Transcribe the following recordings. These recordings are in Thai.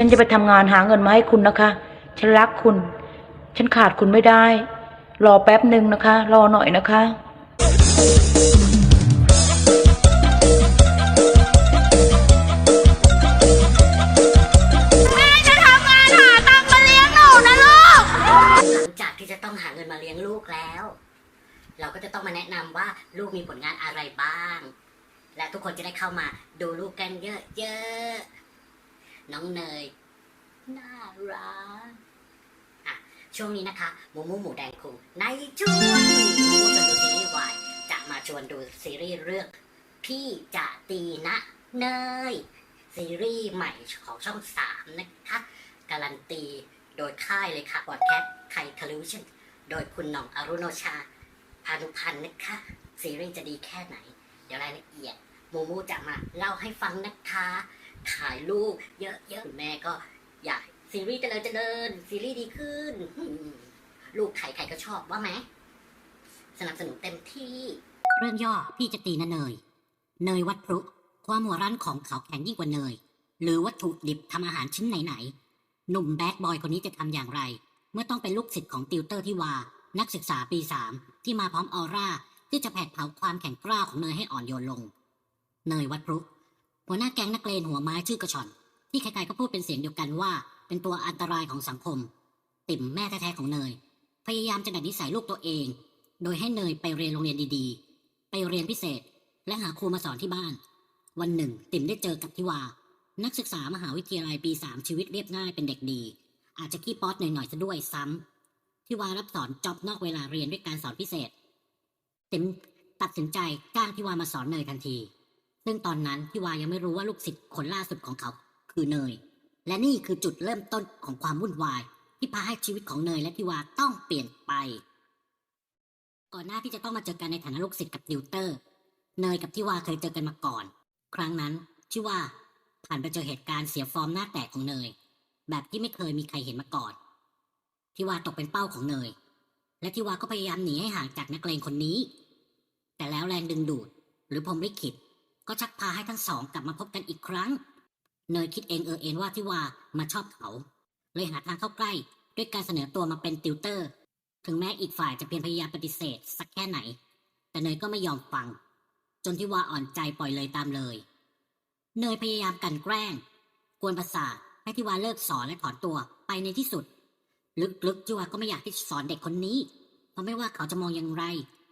ฉันจะไปทำงานหาเงินมาให้คุณนะคะ ฉันรักคุณ ฉันขาดคุณไม่ได้ รอแป๊บหนึ่งนะคะ รอหน่อยนะคะ แม่จะทำงานหาตังค์มาเลี้ยงหนูนะลูก หลังจากที่จะต้องหาเงินมาเลี้ยงลูกแล้ว เราก็จะต้องมาแนะนำว่าลูกมีผลงานอะไรบ้าง และทุกคนจะได้เข้ามาดูลูกกันเยอะๆ น้องเนย น่ารักอะช่วงนี้นะคะหมูมูหมูแดงคุงในช่วงหมูมูจะดูซีรีส์วายจะมาชวนดูซีรีส์เรื่อง พี่จะตีนะเนย ซีรีส์ใหม่ของช่องสามนะคะการันตีโดยค่ายเลยค่ะบอดแคสไทยทลิวชันโดยคุณหน่องอรุโนชา พานุพันธ์นะคะ ซีรีส์จะดีแค่ไหน เดี๋ยวรายละเอียด มูมูจะมาเล่าให้ฟังนะคะ ขายลูกเยอะๆคุณแม่ก็อยากซีรีส์เจริญเจริญซีรีส์ดีขึ้น ลูกใครใครก็ชอบว่าไหมสนับสนุนเต็มที่ เรื่องย่อพี่จะตีนะเนย เนยวัดพรุความหัวรั้นของเขาแข็งยิ่งกว่าเนย หรือวัตถุดิบทำอาหารชิ้นไหนๆหนุ่มแบดบอยคนนี้จะทำอย่างไร เมื่อต้องเป็นลูกศิษย์ของติวเตอร์ที่วา นักศึกษาปีสามที่มาพร้อมออร่าที่จะแผดเผาความแข็งกร้าวของเนยให้อ่อนโยนลง เนยวัดพรุ หัวหน้าแก๊งนักเลงหัวไม้ชื่อกระชอน ที่ใครๆก็พูดเป็นเสียงเดียวกันว่า เป็นตัวอันตรายของสังคม ติ่มแม่แท้ๆของเนย พยายามจะดัดนิสัยลูกตัวเอง โดยให้เนยไปเรียนโรงเรียนดีๆ ไปเรียนพิเศษ และหาครูมาสอนที่บ้าน วันหนึ่ง ติ่มได้เจอกับทิวา นักศึกษามหาวิทยาลัยปีสามชีวิตเรียบง่ายเป็นเด็กดี อาจจะขี้ป๊อตหน่อยๆซะด้วยซ้ำทิวารับสอนจ็อบนอกเวลาเรียนด้วยการสอนพิเศษ ติ่มตัดสินใจจ้างทิวามาสอนเนยทันที ซึ่งตอนนั้นทิวายังไม่รู้ว่าลูกศิษย์คนล่าสุดของเขา คือเนย และนี่คือจุดเริ่มต้นของความวุ่นวายที่พาให้ชีวิตของเนยและทิวาต้องเปลี่ยนไป ก่อนหน้าที่จะต้องมาเจอกันในฐานะลูกศิษย์กับติวเตอร์ เนยกับทิวาเคยเจอกันมาก่อน ครั้งนั้นทิวาผ่านไปเจอเหตุการณ์เสียฟอร์มหน้าแตกของเนย แบบที่ไม่เคยมีใครเห็นมาก่อนทิวาตกเป็นเป้าของเนย และทิวาก็พยายามหนีให้ห่างจากนักเลงคนนี้ แต่แล้วแรงดึงดูด หรือพรมลิขิต ก็ชักพาให้ทั้งสองกลับมาพบกันอีกครั้ง เนยคิดเองเออเองว่าทิวามาชอบเขา เลยหาทางเข้าใกล้ด้วยการเสนอตัวมาเป็นติวเตอร์ ถึงแม้อีกฝ่ายจะเพียงพยายามปฏิเสธ สักแค่ไหน แต่เนยก็ไม่ยอมฟัง จนทิวาอ่อนใจปล่อยเลยตามเลย เนยพยายามกันแกล้ง กวนประสาทให้ทิวาเลิกสอนและถอนตัวไปในที่สุด ลึกๆทิวาก็ไม่อยากที่จะสอนเด็กคนนี้ เพราะไม่ว่าเขาจะมองอย่างไร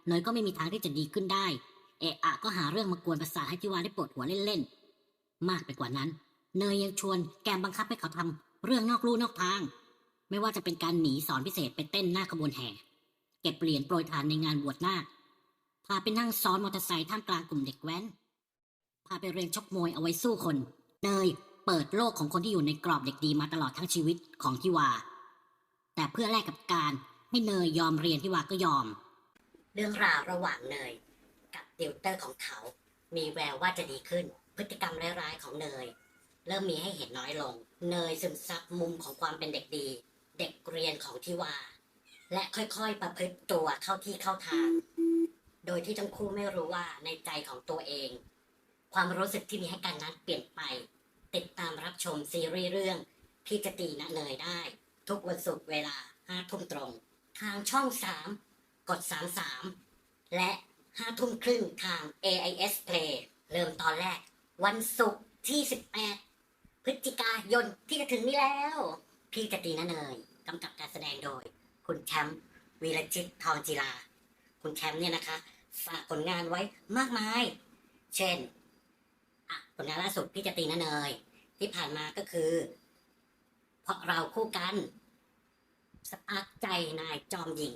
เนยก็ไม่มีทางที่จะดีขึ้นได้ เอะอะก็หาเรื่องมากวนประสาทให้ทิวาได้ปวดหัวเล่นๆ มากไปกว่านั้น เนยยังชวนแกมบังคับให้เขาทำเรื่องนอกลู่นอกทาง ไม่ว่าจะเป็นการหนีสอนพิเศษไปเต้นหน้าขบวนแห่ เก็บเหรียญโปรยทานในงานบวชนาคพาไปนั่งซ้อนมอเตอร์ไซค์ท่ามกลางกลุ่มเด็กแว้น พาไปเรียนชกมวยเอาไว้สู้คน เนยเปิดโลกของคนที่อยู่ในกรอบเด็กดีมาตลอดทั้งชีวิตของทิวา แต่เพื่อแลกกับการให้เนยยอมเรียนทิวาก็ยอม เรื่องราวระหว่างเนย ติวเตอร์ของเขา มีแววว่าจะดีขึ้น พฤติกรรมร้ายๆของเนย เริ่มมีให้เห็นน้อยลง เนยซึมซับมุมของความเป็นเด็กดี เด็กเรียนของทิวา และค่อยๆประพฤติตัวเข้าที่เข้าทาง โดยที่ทั้งคู่ไม่รู้ว่าในใจของตัวเอง ความรู้สึกที่มีให้กันนั้นเปลี่ยนไป ติดตามรับชมซีรีส์เรื่องพี่จะตีนะเนยได้ ทุกวันศุกร์เวลาห้าทุ่มตรง ทางช่องสามกด 33 และ ห้าทุ่มครึ่งทาง AIS Play เริ่มตอนแรก วันศุกร์ที่ 18 พฤศจิกายนที่จะถึงนี้แล้ว พี่จตีนเนยกำกับการแสดงโดย คุณแชมป์วีรจิตทองจีรา คุณแชมป์เนี่ยนะคะ ฝากผลงานไว้มากมาย เช่นผลงานล่าสุดพี่จตีนเนย ที่ผ่านมาก็คือ เพราะเราคู่กันสปาร์กใจนายจอมหญิง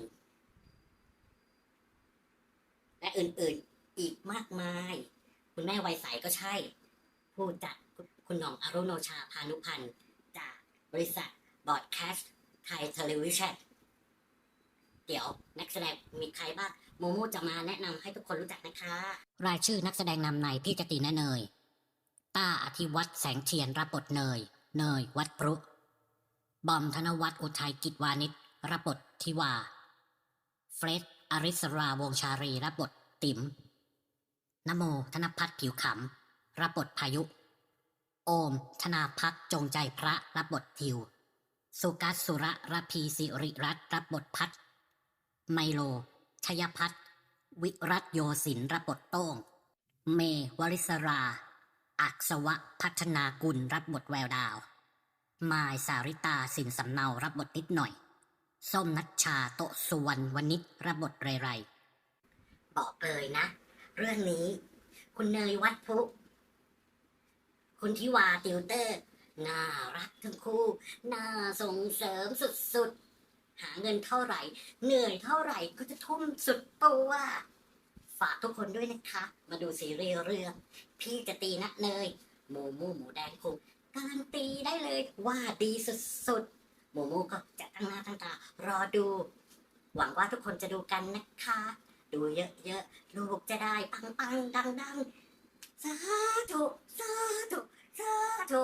และอื่นๆอีกมากมาย คุณแม่วัยใสก็ใช่ ผู้จัดคุณหน่องอรุโนชาพานุพันธ์จากบริษัทบอดแคสต์ไทยเทเลวิชันเดี๋ยวนักแสดงมีใครบ้างโมโมจะมาแนะนำให้ทุกคนรู้จักนะคะ รายชื่อนักแสดงนำในพี่จตีนเนยต้าอธิวัตรแสงเทียนรับบทเนย เนย วัดพรุบอมธนวัฒน์อุทัยกิจวานิชรับบททิวา เฟรดอริสราวงชารีรับบท ติ๋มนโมธนพัฒน์ผิวขำรับบทพายุ โอม ธนาพักจงใจพระรับบททิว สุกัสสุระรพีสิริรัตรับบทพัดไมโล ชยพัฒน์วิรัตโยสินรับบทโต้ง เมวริศรา อักษวะพัฒนากุลรับบทแววดาว มายสาริตาสินสำเนารับบทนิดหน่อย ส้มนัชชาโตสุวรรณวณิชรับบทเรไร บอกเลยนะ เรื่องนี้ คุณเนยวัดพุคุณทิวาติวเตอร์ น่ารักทั้งคู่ น่าส่งเสริมสุดๆ หาเงินเท่าไหร่ เหนื่อยเท่าไหร่ก็จะทุ่มสุดตัวฝากทุกคนด้วยนะคะ มาดูซีรีส์เรื่อง พี่จะตีนะเนยหมูมูหมูแดงคุงการตีได้เลยว่าดีสุดๆหมูมูก็จะตั้งหน้าตั้งตารอดู หวังว่าทุกคนจะดูกันนะคะ ดูเยอะๆ ลูกจะได้ปังปังดังดังสาธุสาธุสาธุ